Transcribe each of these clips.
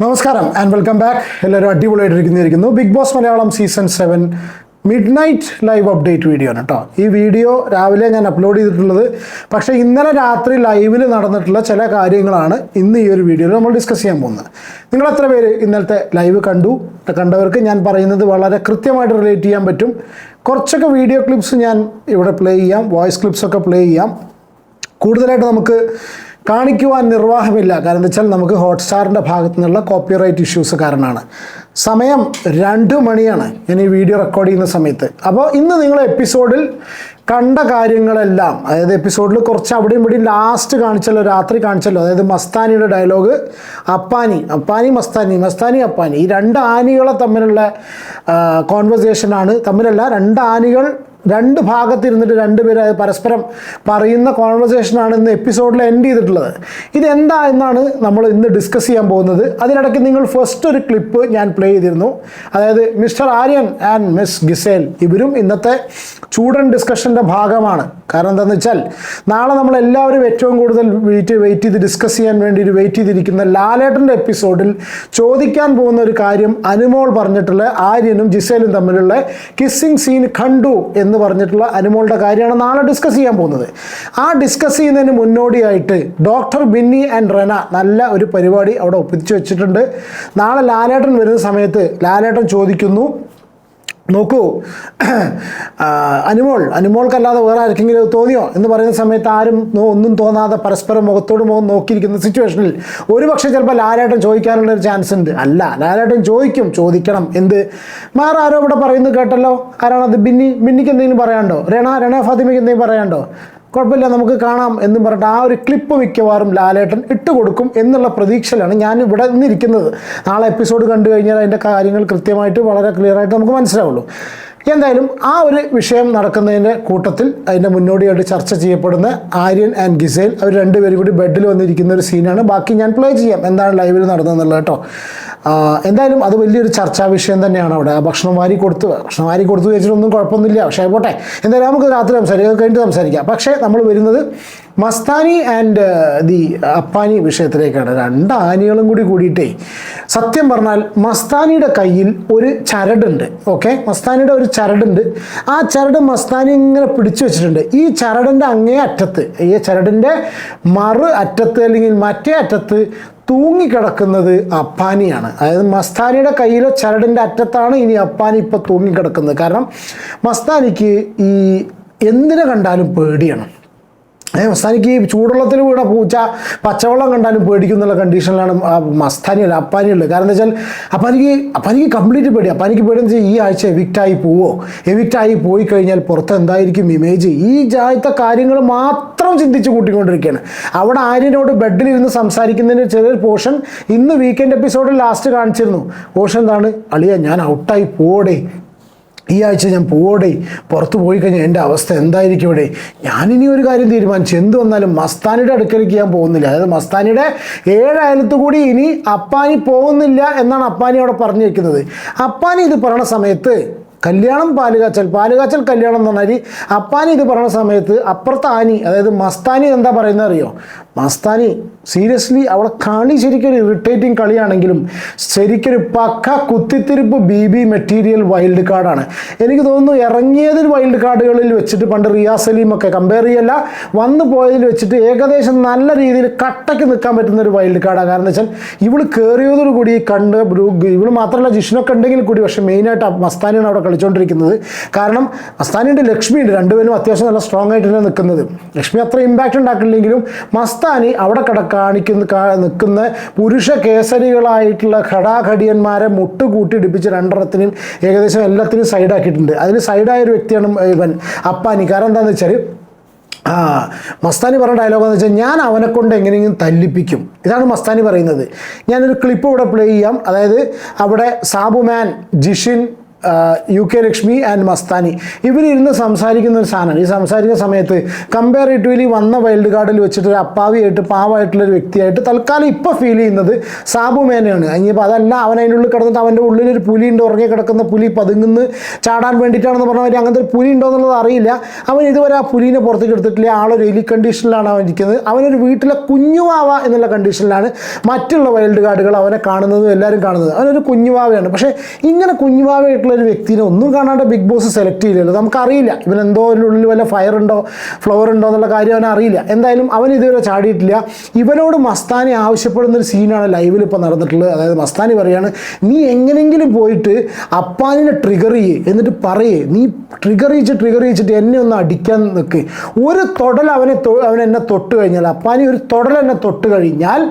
നമസ്കാരം and welcome back എല്ലാവരും അടിപൊളിയായിട്ടിരിക്കുന്നിരിക്കുന്നു Bigg Boss Malayalam season seven midnight live update video ആണ് കേട്ടോ. ഈ വീഡിയോ രാവിലെ ഞാൻ അപ്ലോഡ് ചെയ്തിട്ടുള്ളത്. പക്ഷേ ഇന്നലെ രാത്രി ലൈവിൽ നടന്നിട്ടുള്ള ചില കാര്യങ്ങളാണ് ഇന്ന് ഈ ഒരു വീഡിയോയിൽ നമ്മൾ ഡിസ്കസ് ചെയ്യാൻ പോകുന്നത്. നിങ്ങൾ എത്ര പേര് ഇന്നലത്തെ ലൈവ് കണ്ടു? കണ്ടവർക്ക് ഞാൻ പറയുന്നത് വളരെ കൃത്യമായിട്ട് റിലേറ്റ് ചെയ്യാൻ പറ്റും. കുറച്ചൊക്കെ വീഡിയോ ക്ലിപ്സ് ഞാൻ ഇവിടെ പ്ലേ ചെയ്യാം. വോയിസ് ക്ലിപ്സൊക്കെ പ്ലേ ചെയ്യാം. കൂടുതലായിട്ട് നമുക്ക് കാണിക്കുവാൻ നിർവാഹമില്ല. കാരണം എന്താ വെച്ചാൽ നമുക്ക് ഹോട്ട്സ്റ്റാറിന്റെ ഭാഗത്തു നിന്നുള്ള കോപ്പിറൈറ്റ് ഇഷ്യൂസ് കാരണമാണ്. സമയം രണ്ട് മണിയാണ് ഞാൻ ഈ വീഡിയോ റെക്കോർഡ് ചെയ്യുന്ന സമയത്ത്. അപ്പോൾ ഇന്ന് നിങ്ങൾ എപ്പിസോഡിൽ കണ്ട കാര്യങ്ങളെല്ലാം അതായത് എപ്പിസോഡിൽ കുറച്ച് അവിടെയും ഇവിടെയും ലാസ്റ്റ് കാണിച്ചല്ലോ രാത്രി കാണിച്ചല്ലോ അതായത് മസ്താനിയുടെ ഡയലോഗ് അപ്പാനി അപ്പാനി മസ്താനി മസ്താനി അപ്പാനി. ഈ രണ്ട് ആനികളെ തമ്മിലുള്ള കോൺവെർസേഷനാണ് തമ്മിലല്ല രണ്ട് ആനികൾ രണ്ട് ഭാഗത്തിരുന്നിട്ട് അത് പരസ്പരം പറയുന്ന കോൺവെർസേഷനാണ് ഇന്ന് എപ്പിസോഡിൽ എൻഡ് ചെയ്തിട്ടുള്ളത്. ഇതെന്താ എന്നാണ് നമ്മൾ ഇന്ന് ഡിസ്കസ് ചെയ്യാൻ പോകുന്നത്. അതിനിടയ്ക്ക് നിങ്ങൾ ഫസ്റ്റ് ഒരു ക്ലിപ്പ് ഞാൻ പ്ലേ ചെയ്തിരുന്നു. അതായത് mister Aryan and miss Gisele ഇവരും ഇന്നത്തെ ചൂടൻ ഡിസ്കഷന്റെ ഭാഗമാണ്. കാരണം എന്താണെന്ന് വെച്ചാൽ നാളെ നമ്മൾ എല്ലാവരും ഏറ്റവും കൂടുതൽ വെയിറ്റ് വെയിറ്റ് ചെയ്ത് ഡിസ്കസ് ചെയ്യാൻ വേണ്ടി ഒരു വെയിറ്റ് ചെയ്തിരിക്കുന്ന ലാലേട്ടന്റെ എപ്പിസോഡിൽ ചോദിക്കാൻ പോകുന്ന ഒരു കാര്യം അനുമോൾ പറഞ്ഞിട്ടുള്ള ആര്യനും ജിസേലും തമ്മിലുള്ള കിസ്സിങ് സീൻ കണ്ടു എന്ന് പറഞ്ഞിട്ടുള്ള അനുമോളുടെ കാര്യമാണ് നാളെ ഡിസ്കസ് ചെയ്യാൻ പോകുന്നത്. ആ ഡിസ്കസ് ചെയ്യുന്നതിന് മുന്നോടിയായിട്ട് ഡോക്ടർ ബിന്നി ആൻഡ് റെന നല്ല ഒരു പരിപാടി അവിടെ ഒപ്പിച്ചു വെച്ചിട്ടുണ്ട്. നാളെ ലാലേട്ടൻ വരുന്ന സമയത്ത് ലാലേട്ടൻ ചോദിക്കുന്നു നോക്കൂ. അനുമോൾ അനുമോൾക്കല്ലാതെ വേറെ ആർക്കെങ്കിലും തോന്നിയോ? എന്ന് പറയുന്ന സമയത്ത് ആരും ഒന്നും തോന്നാതെ പരസ്പരം മുഖത്തോട് മുഖം നോക്കിയിരിക്കുന്ന സിറ്റുവേഷനിൽ ഒരുപക്ഷെ ചിലപ്പോൾ ലാലേട്ടൻ ചോദിക്കാനുള്ള ഒരു ചാൻസ് ഉണ്ട്. അല്ല ലാലേട്ടൻ ചോദിക്കും ചോദിക്കണം എന്ത്? വേറെ ആരോ ഇവിടെ പറയുന്നത് കേട്ടല്ലോ? ആരാണത്? ബിന്നി ബിന്നിക്ക് എന്തെങ്കിലും പറയാണ്ടോ രണ രണ ഫാത്തിമയ്ക്ക് എന്തെങ്കിലും പറയാണ്ടോ കുഴപ്പമില്ല നമുക്ക് കാണാം എന്നും പറഞ്ഞിട്ട് ആ ഒരു ക്ലിപ്പ് മിക്കവാറും ലാലേട്ടൻ ഇട്ട് കൊടുക്കും എന്നുള്ള പ്രതീക്ഷയിലാണ് ഞാൻ ഇവിടെ നിന്നിരിക്കുന്നത്. നാളെ എപ്പിസോഡ് കണ്ടു കഴിഞ്ഞാൽ അതിന്റെ കാര്യങ്ങൾ കൃത്യമായിട്ട് വളരെ ക്ലിയർ ആയിട്ട് നമുക്ക് മനസ്സിലാവുള്ളൂ. എന്തായാലും ആ ഒരു വിഷയം നടക്കുന്നതിന്റെ കൂട്ടത്തിൽ അതിന്റെ മുന്നോടിയായിട്ട് ചർച്ച ചെയ്യപ്പെടുന്ന ആര്യൻ ആൻഡ് ഗിസേൽ അവർ രണ്ടുപേരും കൂടി ബെഡിൽ വന്നിരിക്കുന്ന ഒരു സീനാണ്. ബാക്കി ഞാൻ പ്ലേ ചെയ്യാം എന്താണ് ലൈവിൽ നടന്നതെന്നുള്ളത് കേട്ടോ. എന്തായാലും അത് വലിയൊരു ചർച്ചാ വിഷയം തന്നെയാണ് അവിടെ. ഭക്ഷണം വാരി കൊടുത്തു. ഭക്ഷണം വാരി കൊടുത്തു വെച്ചിട്ടൊന്നും കുഴപ്പമൊന്നുമില്ല. പക്ഷേ പോട്ടെ എന്തായാലും നമുക്ക് രാത്രി സംസാരിക്കാം. കഴിഞ്ഞിട്ട് സംസാരിക്കാം. പക്ഷേ നമ്മൾ വരുന്നത് മസ്താനി ആൻഡ് ദി അപ്പാനി വിഷയത്തിലേക്കാണ്. രണ്ട് ആനികളും കൂടി കൂടിയിട്ടേ സത്യം പറഞ്ഞാൽ മസ്താനിയുടെ കയ്യിൽ ഒരു ചരടുണ്ട് ഓക്കെ? മസ്താനിയുടെ ഒരു ചരടുണ്ട്. ആ ചരട് മസ്താനി ഇങ്ങനെ പിടിച്ചു വെച്ചിട്ടുണ്ട്. ഈ ചരടിന്റെ അങ്ങേ അറ്റത്ത് ഈ ചരടിന്റെ മറു അറ്റത്ത് അല്ലെങ്കിൽ മറ്റേ അറ്റത്ത് തൂങ്ങിക്കിടക്കുന്നത് അപ്പാനിയാണ്. അതായത് മസ്താനിയുടെ കയ്യിലെ ചരടിന്റെ അറ്റത്താണ് ഇനി അപ്പാനി ഇപ്പോൾ തൂങ്ങിക്കിടക്കുന്നത്. കാരണം മസ്താനിക്ക് ഈ എന്തിനെ കണ്ടാലും പേടിയാണ്. മസ്താനിക്ക് ചൂടുവെള്ളത്തിൽ വീണ പൂച്ച പച്ചവെള്ളം കണ്ടാലും പേടിക്കുന്നുള്ള കണ്ടീഷനിലാണ് മസ്താനി അല്ല അപ്പാനി ഉള്ളത്. കാരണം എന്താ വെച്ചാൽ അപ്പാനിക്ക് അപ്പാനിക്ക് കംപ്ലീറ്റ് പേടി. അപ്പാനിക്ക് പേടി എന്ന് വെച്ചാൽ ഈ ആഴ്ച എവിക്റ്റായി പോവോ? എവിക്റ്റായി പോയി കഴിഞ്ഞാൽ പുറത്ത് എന്തായിരിക്കും ഇമേജ് ഈ ജായത്തെ കാര്യങ്ങൾ മാത്രം ചിന്തിച്ച് കൂട്ടിക്കൊണ്ടിരിക്കുകയാണ്. അവിടെ ആര്യനോട് ബെഡിലിരുന്ന് സംസാരിക്കുന്നതിന്റെ ചെറിയൊരു പോർഷൻ ഇന്ന് വീക്കെൻഡ് എപ്പിസോഡിൽ ലാസ്റ്റ് കാണിച്ചിരുന്നു. പോർഷൻ എന്താണ്? അളിയ ഞാൻ ഔട്ടായി പോടേ ഈ ആഴ്ച ഞാൻ പോവടെ. പുറത്തു പോയി കഴിഞ്ഞാൽ എന്റെ അവസ്ഥ എന്തായിരിക്കും ഇവിടെ? ഞാനിനി ഒരു കാര്യം തീരുമാനിച്ചു. എന്ത് വന്നാലും മസ്താനിയുടെ അടുക്കലേക്ക് ഞാൻ പോകുന്നില്ല. അതായത് മസ്താനിയുടെ ഏഴ് അയലത്ത് കൂടി ഇനി അപ്പാനി പോകുന്നില്ല എന്നാണ് അപ്പാനി അവിടെ പറഞ്ഞു വെക്കുന്നത് അപ്പാനി ഇത് പറയണ സമയത്ത് കല്യാണം പാലുകാച്ചൽ. പാലുകാച്ചൽ കല്യാണം എന്ന് പറഞ്ഞാൽ അപ്പാനി ഇത് പറയുന്ന സമയത്ത് അപ്പുറത്ത് ആനി അതായത് മസ്താനി എന്താ പറയുന്നത് അറിയോ? മസ്താനി സീരിയസ്ലി അവളെ കളി ശരിക്കൊരു ഇറിറ്റേറ്റിംഗ് കളിയാണെങ്കിലും ശരിക്കൊരു പക്ക കുത്തിത്തിരിപ്പ് ബി ബി മെറ്റീരിയൽ വൈൽഡ് കാർഡാണ് എനിക്ക് തോന്നുന്നു ഇറങ്ങിയതിൽ വൈൽഡ് കാർഡുകളിൽ വെച്ചിട്ട് പണ്ട് സലീം ഒക്കെ കമ്പയർ ചെയ്യല്ല വന്നു പോയതിൽ വെച്ചിട്ട് ഏകദേശം നല്ല രീതിയിൽ കട്ടയ്ക്ക് നിൽക്കാൻ പറ്റുന്ന ഒരു വൈൽഡ് കാർഡാണ് കാരണം വെച്ചാൽ ഇവൾ കയറിയതോടുകൂടി കണ്ട് ഇവൾ മാത്രമല്ല ജിഷ്ണൊക്കെ ഉണ്ടെങ്കിൽ കൂടി പക്ഷേ മെയിനായിട്ട് മസ്താനിയാണ് അവിടെ കളിച്ചുകൊണ്ടിരിക്കുന്നത് കാരണം മസ്താനിയുണ്ട് ലക്ഷ്മിയുണ്ട്. രണ്ടുപേരും അത്യാവശ്യം നല്ല സ്ട്രോങ് ആയിട്ട് തന്നെ നിൽക്കുന്നത്. ലക്ഷ്മി അത്ര ഇമ്പാക്റ്റ് ഉണ്ടാക്കില്ലെങ്കിലും മസ്താനി അവിടെ കട കാണിക്കുന്ന നിൽക്കുന്ന പുരുഷ കേസരികളായിട്ടുള്ള ഘടാഘടിയന്മാരെ മുട്ടുകൂട്ടി ഇടിപ്പിച്ച് രണ്ടെണ്ണത്തിനും ഏകദേശം എല്ലാത്തിനും സൈഡാക്കിയിട്ടുണ്ട് അതിന് സൈഡായ ഒരു വ്യക്തിയാണ് ഇവൻ അപ്പാനി. കാരണം എന്താണെന്ന് വെച്ചാൽ ആ മസ്താനി പറഞ്ഞ ഡയലോഗ് എന്ന് വെച്ചാൽ ഞാൻ അവനെ കൊണ്ട് എങ്ങനെയെങ്കിലും തല്ലിപ്പിക്കും. ഇതാണ് മസ്താനി പറയുന്നത്. ഞാനൊരു ക്ലിപ്പ് ഇവിടെ പ്ലേ ചെയ്യാം. അതായത് അവിടെ Sabuman Jishin U K Lakshmi and Mastani. ഇവരിരുന്ന് സംസാരിക്കുന്ന ഒരു സാധനമാണ് ഈ സംസാരിക്കുന്ന സമയത്ത് കമ്പയറേറ്റീവ്ലി വന്ന വൈൽഡ് കാർഡിൽ വെച്ചിട്ട് ഒരു അപ്പാവിയായിട്ട് പാവമായിട്ടുള്ള ഒരു വ്യക്തിയായിട്ട് തൽക്കാലം ഇപ്പോൾ ഫീൽ ചെയ്യുന്നത് സാബു മേനയാണ് ഇനിയിപ്പോൾ അതല്ല അവൻ അതിന്റെ ഉള്ളിൽ കിടന്നിട്ട് അവന്റെ ഉള്ളിൽ ഒരു പുലി ഉണ്ട് ഉറങ്ങി കിടക്കുന്ന പുലി പതുങ്ങുന്ന് ചാടാൻ വേണ്ടിയിട്ടാണെന്ന് പറഞ്ഞാൽ അങ്ങനത്തെ ഒരു പുലി ഉണ്ടോ എന്നുള്ളത് അറിയില്ല. അവൻ ഇതുവരെ ആ പുലിനെ പുറത്തേക്ക് എടുത്തിട്ടില്ല. ആളൊരു എലി കണ്ടീഷനിലാണ് അവൻ ഇരിക്കുന്നത്. അവനൊരു വീട്ടിലെ കുഞ്ഞുവാവ എന്നുള്ള കണ്ടീഷനിലാണ് മറ്റുള്ള വൈൽഡ് കാർഡുകൾ അവനെ കാണുന്നതും എല്ലാവരും കാണുന്നത്. അവനൊരു കുഞ്ഞുവാവയാണ്. പക്ഷേ ഇങ്ങനെ കുഞ്ഞുവാവയായിട്ടുള്ള ഒരു വ്യക്തിനെ ഒന്നും കാണാണ്ട് ബിഗ് ബോസ് സെലക്ട് ചെയ്യില്ലല്ലോ. നമുക്കറിയില്ല. ഇവൻ എന്തോ ഉള്ളിൽ വല്ല ഫയർ ഉണ്ടോ ഫ്ലവർ ഉണ്ടോ എന്നുള്ള കാര്യം അവൻ അറിയില്ല. എന്തായാലും അവൻ ഇതുവരെ ചാടിയിട്ടില്ല. ഇവനോട് മസ്താനി ആവശ്യപ്പെടുന്ന ഒരു സീനാണ് ലൈവിൽ ഇപ്പോൾ നടന്നിട്ടുള്ളത്. അതായത് മസ്താനി പറയാണ് നീ എങ്ങനെയെങ്കിലും പോയിട്ട് അപ്പാനിനെ ട്രിഗർ ചെയ്യേ. എന്നിട്ട് പറയേ. നീ ട്രിഗർ ചെയ്ച്ച് ട്രിഗർ ചെയ്യിച്ചിട്ട് എന്നെ ഒന്ന് അടിക്കാൻ നിൽക്ക് ഒരു തൊടൽ അവനെ അവൻ എന്നെ തൊട്ട് കഴിഞ്ഞാൽ അപ്പാനി ഒരു തൊടൽ എന്നെ തൊട്ട് കഴിഞ്ഞാൽ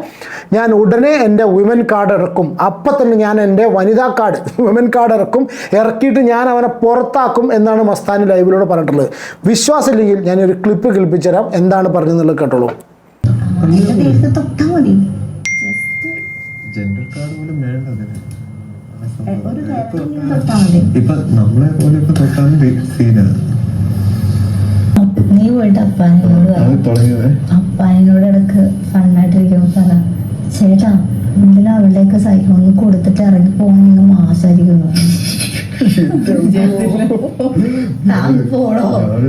ഞാൻ ഉടനെ എന്റെ വുമൻ കാർഡ് ഇറക്കും. അപ്പം തന്നെ ഞാൻ എന്റെ വനിതാ കാർഡ് വുമൻ കാർഡ് ഇറക്കും. ഇറക്കിയിട്ട് ഞാൻ അവനെ പുറത്താക്കും എന്നാണ് മസ്താനി ലൈവിലൂടെ പറഞ്ഞിട്ടുള്ളത്. വിശ്വാസമില്ലെങ്കിൽ ഞാൻ ഒരു ക്ലിപ്പ് കേൾപ്പിച്ചു തരാം എന്താണ് പറഞ്ഞതെന്നുള്ളത് കേട്ടോളൂ. ജെൻഡർ കാർഡ് പോലും വേണ്ട ഇപ്പൊ- നമ്മളെ പോലെ ഇപ്പൊ തൊട്ടാലും സീനാണ് നീ പോയിട്ട് അപ്പാനോട് അപ്പാനോട് ഇടയ്ക്ക് ഫണ്ണായിട്ടിരിക്കുമ്പോ പറ. ചേട്ടാ എന്തിനാ അവളുടെയൊക്കെ സൈക്കിൾ ഒന്ന് കൊടുത്തിട്ട് ഇറങ്ങി പോകാൻ നിങ്ങൾ മാസായിരിക്കുന്നു. താൻ പോണോ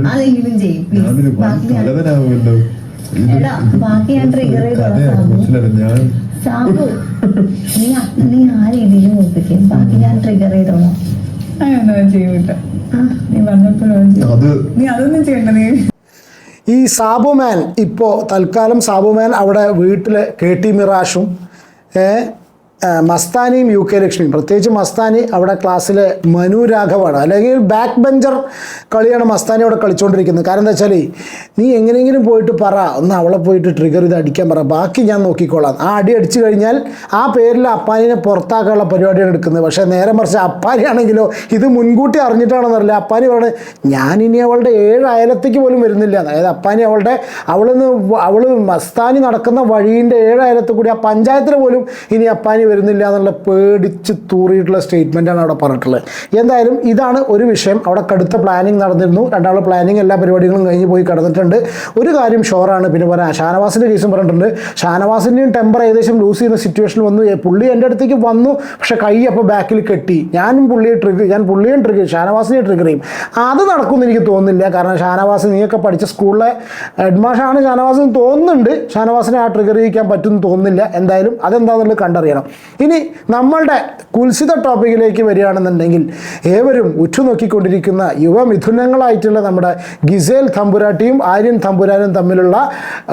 അതെങ്കിലും ചെയ്യും പ്ലീസ് ബാക്കി ഞാൻ തലവനാവുമല്ലോ എടാ, ബാക്കി ഞാൻ ട്രിഗർ ഞാൻ സാബു നീ നീ ആ രീതിയിൽ നോക്കിക്കും ബാക്കി ഞാൻ ട്രിഗർ ചെയ്തോളാം. അങ്ങനൊന്നും നീ പറഞ്ഞപ്പോഴും നീ അതൊന്നും ചെയ്യണ്ട നീ. ഈ സാബുമാൻ ഇപ്പോ തൽക്കാലം സാബുമാൻ അവിടെ വീട്ടിൽ കെ ടി മിറാഷും മസ്താനിയും യു കെ ലക്ഷ്മിയും. പ്രത്യേകിച്ച് മസ്താനി അവിടെ ക്ലാസ്സിലെ മനു രാഘവാണ്. അല്ലെങ്കിൽ ബാക്ക് ബെഞ്ചർ കളിയാണ് മസ്താനി അവിടെ കളിച്ചുകൊണ്ടിരിക്കുന്നത് കാരണം എന്താ വെച്ചാൽ നീ എങ്ങനെയെങ്കിലും പോയിട്ട് പറ. ഒന്ന് അവളെ പോയിട്ട് ട്രിഗർ ചെയ്ത് അടിക്കാൻ പറ. ബാക്കി ഞാൻ നോക്കിക്കോളാം. ആ അടി അടിച്ചു കഴിഞ്ഞാൽ ആ പേരിൽ അപ്പാനിനെ പുറത്താക്കാനുള്ള പരിപാടിയാണ് എടുക്കുന്നത്. പക്ഷേ നേരെ മറിച്ച് അപ്പാനിയാണെങ്കിലോ ഇത് മുൻകൂട്ടി അറിഞ്ഞിട്ടാണെന്നറിയില്ല. അപ്പാനി പറയുന്നത് ഞാനിനി അവളുടെ ഏഴ് അയലത്തേക്ക് പോലും വരുന്നില്ല. അതായത് അപ്പാനി അവളുടെ അവളിന്ന് അവൾ മസ്താനി നടക്കുന്ന വഴീന്റെ ഏഴ് അയലത്ത് കൂടി ആ പഞ്ചായത്തിൽ പോലും ഇനി അപ്പാനി വരുന്നില്ല എന്നുള്ള പേടിച്ച് തൂറിയിട്ടുള്ള സ്റ്റേറ്റ്മെന്റാണ് അവിടെ പറഞ്ഞിട്ടുള്ളത്. എന്തായാലും ഇതാണ് ഒരു വിഷയം. അവിടെ കടുത്ത പ്ലാനിങ് നടന്നിരുന്നു. രണ്ടാമത് പ്ലാനിങ് എല്ലാ പരിപാടികളും കഴിഞ്ഞ് പോയി കിടന്നിട്ടുണ്ട്. ഒരു കാര്യം ഷോറാണ് പിന്നെ പറയാം ഷാനവാസിന്റെ കേസും പറഞ്ഞിട്ടുണ്ട്. ഷാനവാസിന്റെയും ടെമ്പർ ഏകദേശം ലൂസ് ചെയ്യുന്ന സിറ്റുവേഷൻ വന്നു. പുള്ളി എന്റെ അടുത്തേക്ക് വന്നു. പക്ഷെ കൈ അപ്പോൾ ബാക്കിൽ കെട്ടി. ഞാനും പുള്ളിയെ ട്രിഗർ ഞാൻ പുള്ളിയും ട്രിഗർ ഷാനവാസിനെ ട്രിഗർ ചെയ്യും. അത് നടക്കുമെന്ന് എനിക്ക് തോന്നുന്നില്ല. കാരണം ഷാനവാസ് നീയൊക്കെ പഠിച്ച സ്കൂളിലെ ഹെഡ്മാഷാണ് ഷാനവാസ് തോന്നുന്നുണ്ട്. ഷാനവാസിനെ ആ ട്രിഗർ ചെയ്യിക്കാൻ പറ്റുമെന്ന് തോന്നുന്നില്ല. എന്തായാലും അതെന്താണെന്നുള്ളത് കണ്ടറിയണം. ഇനി നമ്മളുടെ കുൽസിത ടോപ്പിക്കിലേക്ക് വരികയാണെന്നുണ്ടെങ്കിൽ ഏവരും ഉറ്റുനോക്കിക്കൊണ്ടിരിക്കുന്ന യുവമിഥുനങ്ങളായിട്ടുള്ള നമ്മുടെ ഗിസേൽ തമ്പുരാട്ടിയും ആര്യൻ തമ്പുരാനും തമ്മിലുള്ള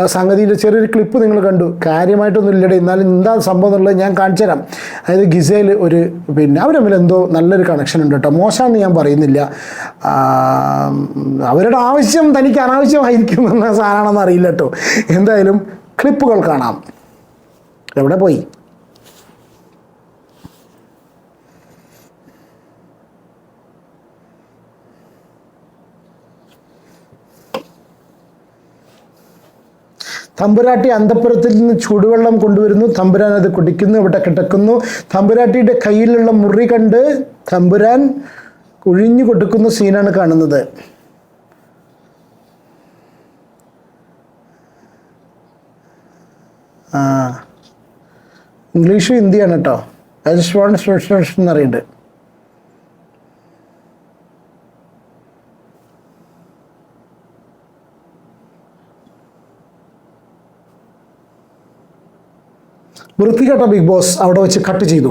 സംഗതിയിലെ ചെറിയൊരു ക്ലിപ്പ് നിങ്ങൾ കണ്ടു. കാര്യമായിട്ടൊന്നും ഇല്ലടേ എന്നാലും എന്താ സംഭവം എന്നുള്ളത് ഞാൻ കാണിച്ചു തരാം അതായത് ഗിസേൽ ഒരു പിന്നെ അവർ തമ്മിൽ എന്തോ നല്ലൊരു കണക്ഷൻ ഉണ്ട് കേട്ടോ. മോശമാണെന്ന് ഞാൻ പറയുന്നില്ല. അവരുടെ ആവശ്യം തനിക്ക് അനാവശ്യമായിരിക്കും എന്ന സാധനമാണെന്ന് അറിയില്ല കേട്ടോ. എന്തായാലും ക്ലിപ്പുകൾ കാണാം. എവിടെ പോയി? തമ്പുരാട്ടി അന്തപ്പുരത്തിൽ നിന്ന് ചൂടുവെള്ളം കൊണ്ടുവരുന്നു. തമ്പുരാൻ അത് കുടിക്കുന്നു ഇവിടെ കിടക്കുന്നു. തമ്പുരാട്ടിയുടെ കയ്യിലുള്ള മുറി കണ്ട് തമ്പുരാൻ കുഴിഞ്ഞു കൊടുക്കുന്ന സീനാണ് കാണുന്നത്. ആ. ഇംഗ്ലീഷും ഹിന്ദിയാണ് കേട്ടോ. വാണ്ട് എന്നറിയുന്നുണ്ട്. വൃത്തികെട്ട ബിഗ് ബോസ് അവിടെ വെച്ച് കട്ട് ചെയ്തു.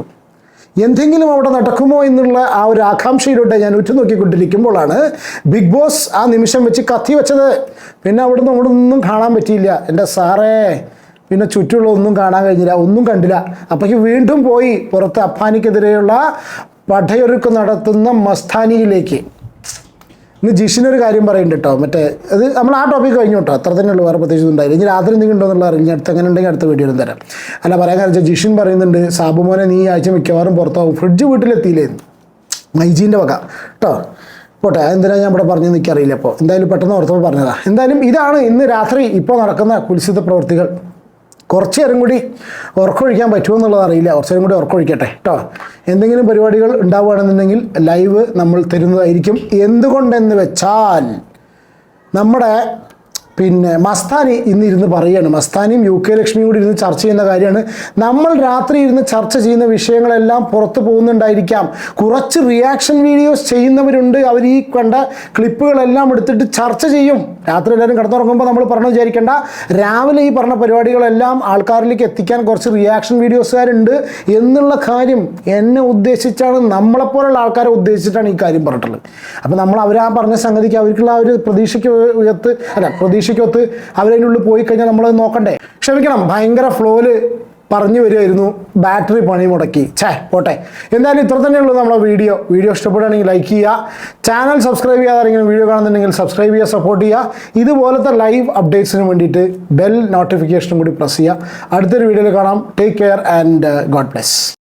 എന്തെങ്കിലും അവിടെ നടക്കുമോ എന്നുള്ള ആ ഒരു ആകാംക്ഷയിലൂടെ ഞാൻ ഉറ്റുനോക്കിക്കൊണ്ടിരിക്കുമ്പോഴാണ് ബിഗ് ബോസ് ആ നിമിഷം വെച്ച് കത്തി വെച്ചത്. പിന്നെ അവിടുന്ന് അവിടെ ഒന്നും കാണാൻ പറ്റിയില്ല. എന്റെ സാറേ പിന്നെ ചുറ്റുമുള്ള ഒന്നും കാണാൻ കഴിഞ്ഞില്ല ഒന്നും കണ്ടില്ല. അപ്പോഴേക്ക് വീണ്ടും പോയി പുറത്ത് അഫാനിക്കെതിരെയുള്ള പടയൊരുക്കം നടത്തുന്ന മസ്താനിയിലേക്ക്. ഇന്ന് ജിഷിനൊരു കാര്യം പറയുന്നുണ്ട് കേട്ടോ മറ്റേ അത് നമ്മൾ ആ ടോപ്പിക് കഴിഞ്ഞു കേട്ടോ അത്ര തന്നെ ഉള്ളൂ. വേറെ പ്രത്യേകിച്ച് ഉണ്ടായില്ല ഇനി രാത്രി എന്തെങ്കിലും ഉണ്ടോ എന്നുള്ള അറിയില്ല. അടുത്ത് എങ്ങനെ ഉണ്ടെങ്കിൽ അടുത്ത വീഡിയോ തരാം. അല്ല പറയാൻ കാരണം ജിഷിൻ പറയുന്നുണ്ട് സാബുമോനെ നീ ആഴ്ച മിക്കവാറും പുറത്താവും. ഫ്രിഡ്ജ് വീട്ടിലെത്തിയില്ലേ? മൈജീന്റെ വക. കേട്ടോ പോട്ടെ എന്തിനാണ് ഞാൻ ഇവിടെ പറഞ്ഞു എനിക്കറിയില്ല. അപ്പോൾ എന്തായാലും പെട്ടെന്ന് ഓർത്തപ്പോൾ പറഞ്ഞതാണ് എന്തായാലും ഇതാണ് ഇന്ന് രാത്രി ഇപ്പോൾ നടക്കുന്ന കുൽസിത പ്രവർത്തികൾ. കുറച്ച് നേരം കൂടി ഉറക്കൊഴിക്കാൻ പറ്റുമോ എന്നുള്ളത് അറിയില്ല. കുറച്ച് നേരം കൂടി ഉറക്കൊഴിക്കട്ടെ കേട്ടോ എന്തെങ്കിലും പരിപാടികൾ ഉണ്ടാവുകയാണെന്നുണ്ടെങ്കിൽ ലൈവ് നമ്മൾ തരുന്നതായിരിക്കും. എന്തുകൊണ്ടെന്ന് വെച്ചാൽ നമ്മുടെ പിന്നെ മസ്താനി ഇന്നിരുന്ന് പറയുകയാണ് മസ്താനിയും യു കെ ലക്ഷ്മിയും കൂടി ഇരുന്ന് ചർച്ച ചെയ്യുന്ന കാര്യമാണ്. നമ്മൾ രാത്രി ഇരുന്ന് ചർച്ച ചെയ്യുന്ന വിഷയങ്ങളെല്ലാം പുറത്തു പോകുന്നുണ്ടായിരിക്കാം. കുറച്ച് റിയാക്ഷൻ വീഡിയോസ് ചെയ്യുന്നവരുണ്ട്. അവർ ഈ കണ്ട ക്ലിപ്പുകളെല്ലാം എടുത്തിട്ട് ചർച്ച ചെയ്യും. രാത്രി എല്ലാവരും കിടന്നുറങ്ങുമ്പോൾ നമ്മൾ പറഞ്ഞു വിചാരിക്കേണ്ട. രാവിലെ ഈ പറഞ്ഞ പരിപാടികളെല്ലാം ആൾക്കാരിലേക്ക് എത്തിക്കാൻ കുറച്ച് റിയാക്ഷൻ വീഡിയോസുകാരുണ്ട് എന്നുള്ള കാര്യം എന്നെ ഉദ്ദേശിച്ചാണ് നമ്മളെപ്പോലുള്ള ആൾക്കാരെ ഉദ്ദേശിച്ചിട്ടാണ് ഈ കാര്യം പറഞ്ഞിട്ടുള്ളത്. അപ്പോൾ നമ്മൾ അവർ ആ പറഞ്ഞ സംഗതിക്ക് അവർക്കുള്ള ആ ഒരു പ്രതീക്ഷയ്ക്ക് ഉയർത്ത് അല്ല പ്രതീക്ഷയ്ക്കൊത്ത് അവരതിന്റെ ഉള്ളിൽ പോയി കഴിഞ്ഞാൽ നമ്മളത് നോക്കണ്ടേ. ക്ഷമിക്കണം ഭയങ്കര ഫ്ലോയിൽ പറഞ്ഞു വരുമായിരുന്നു ബാറ്ററി പണി മുടക്കി. ഛേ പോട്ടെ. എന്തായാലും ഇത്ര തന്നെയുള്ളൂ നമ്മളെ വീഡിയോ. വീഡിയോ ഇഷ്ടപ്പെടുകയാണെങ്കിൽ ലൈക്ക് ചെയ്യുക. ചാനൽ സബ്സ്ക്രൈബ് ചെയ്യാതെ ആരെങ്കിലും വീഡിയോ കാണുന്നുണ്ടെങ്കിൽ സബ്സ്ക്രൈബ് ചെയ്യുക സപ്പോർട്ട് ചെയ്യുക. ഇതുപോലത്തെ ലൈവ് അപ്ഡേറ്റ്സിന് വേണ്ടിയിട്ട് ബെൽ നോട്ടിഫിക്കേഷനും കൂടി പ്രസ് ചെയ്യുക. അടുത്തൊരു വീഡിയോയിൽ കാണാം. Take care and God bless